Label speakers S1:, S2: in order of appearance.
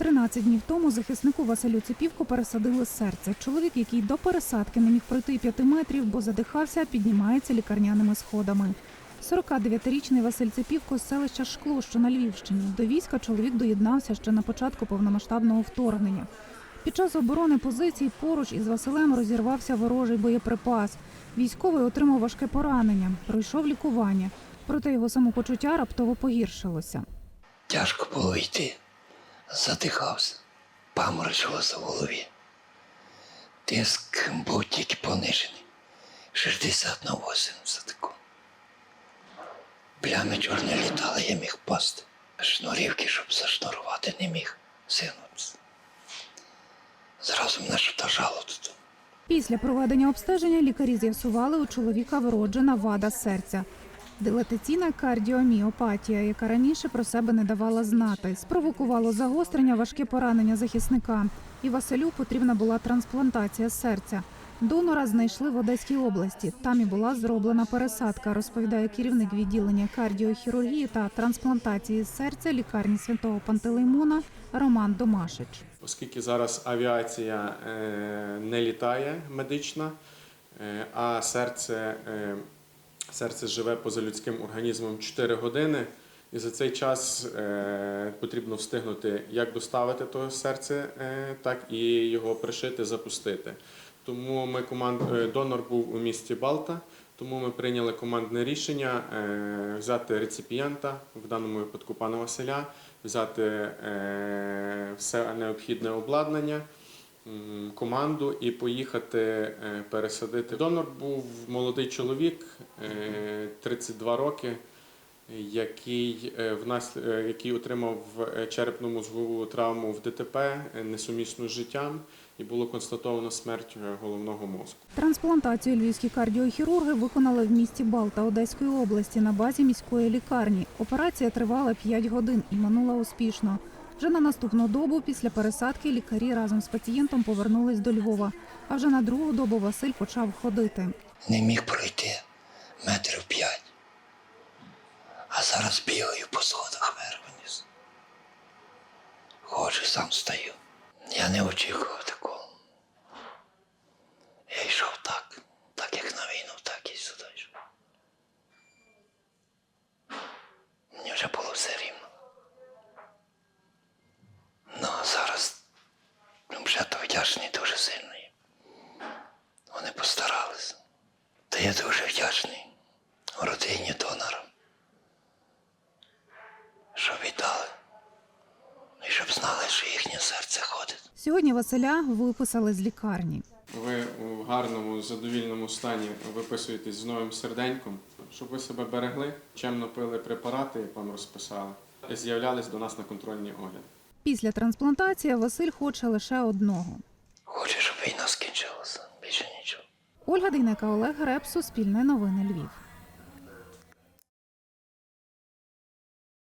S1: 13 днів тому захиснику Василю Ципівко пересадили серце. Чоловік, який до пересадки не міг пройти п'яти метрів, бо задихався, піднімається лікарняними сходами. 49-річний Василь Ципівко з селища Шкло, що на Львівщині. До війська чоловік доєднався ще на початку повномасштабного вторгнення. Під час оборони позицій поруч із Василем розірвався ворожий боєприпас. Військовий отримав важке поранення, пройшов лікування. Проте його самопочуття раптово погіршилося.
S2: Тяжко було йти. Задихався, паморочилося в голові. Тиск був тільки понижений. 60 на 80 тако. Плями чорні літали, я міг впасти. Шнурівки, щоб зашнурувати, не міг. Сину. Зразу мене шантажало тут.
S1: Після проведення обстеження лікарі з'ясували у чоловіка вроджена вада серця. Дилатаційна кардіоміопатія, яка раніше про себе не давала знати, спровокувало загострення важке поранення захисника. І Василю потрібна була трансплантація серця. Донора знайшли в Одеській області. Там і була зроблена пересадка, розповідає керівник відділення кардіохірургії та трансплантації серця лікарні святого Пантелеймона Роман Домашич.
S3: Оскільки зараз авіація е, не літає медична, е, а серце, е, серце живе поза людським організмом 4 години, і за цей час е, потрібно встигнути як доставити то серце, е, так і його пришити, запустити. Тому ми команд... е, донор був у місті Балта. Тому ми прийняли командне рішення взяти реципієнта, в даному випадку пана Василя, взяти все необхідне обладнання, команду і поїхати е, пересадити. Донор був молодий чоловік, е, 32 роки, який, е, внас... е, який отримав е, черепно-мозгову травму в ДТП е, несумісну з життям, і було констатовано смерть е, головного мозку.
S1: Трансплантацію львівські кардіохірурги виконали в місті Балта Одеської області на базі міської лікарні. Операція тривала 5 годин і минула успішно. Вже на наступну добу після пересадки лікарі разом з пацієнтом повернулись до Львова. А вже на другу добу Василь почав ходити.
S2: Не міг пройти метрів п'ять. А зараз бігаю по сходах вниз. Ходжу, сам стою. Я не очікував такого. Я йшов так, так як на війну, так і сюди. Мені вже було все рівно. Ну, а зараз вже то вдячний дуже сильно. їм. Вони постаралися. Та я дуже вдячний родині донора, що віддали. І щоб знали, що їхнє серце ходить.
S1: Сьогодні Василя виписали з лікарні.
S3: Ви у гарному, задовільному стані виписуєтесь з новим серденьком, щоб ви себе берегли, чемно пили препарати, як вам розписали, і з'являлись до нас на контрольний огляд.
S1: Після трансплантації Василь хоче лише одного.
S2: Щоб війна скінчилася. Більше нічого.
S1: Ольга Дейнека, Олег Греб, Суспільне новини Львів.